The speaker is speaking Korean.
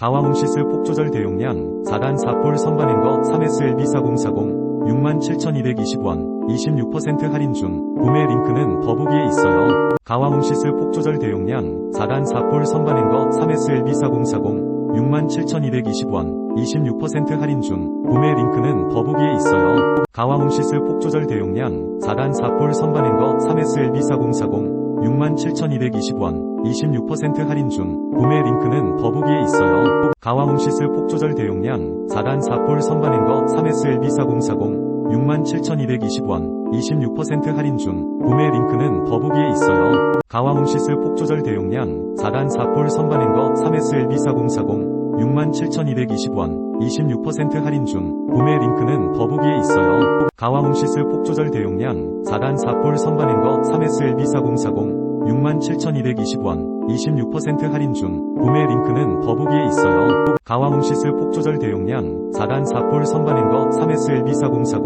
가와몬시스 폭조절 대용량 4단 4폴 선반행거 3SLB4040 67,220원 26% 할인 중 구매 링크는 더보기에 있어요. 가와몬시스 폭조절 대용량 4단 4폴 선반행거 3SLB4040 67,220원 26% 할인 중 구매 링크는 더보기에 있어요. 가와몬시스 폭조절 대용량 4단 4폴 선반행거 3SLB4040 67,220원 26% 할인 중 구매 링크 는 더보기에 있어요. 가와몬시스 폭조절 대용량 4단 4폴 선반행거 3SLB4040 67,220원 26% 할인 중 구매 링크는 더보기에 있어요. 가와몬시스 폭조절 대용량 4단 4폴 선반행거 3SLB4040 67,220원 26% 할인 중 구매 링크는 더보기에 있어요. 가와몬시스 폭조절 대용량 4단 4폴 선반행거 3SLB4040 67,220원 26% 할인 중 구매 링크는 더보기에 있어요. 가와몬시스 폭조절 대용량 4단 4폴 선반행거 3SLB4040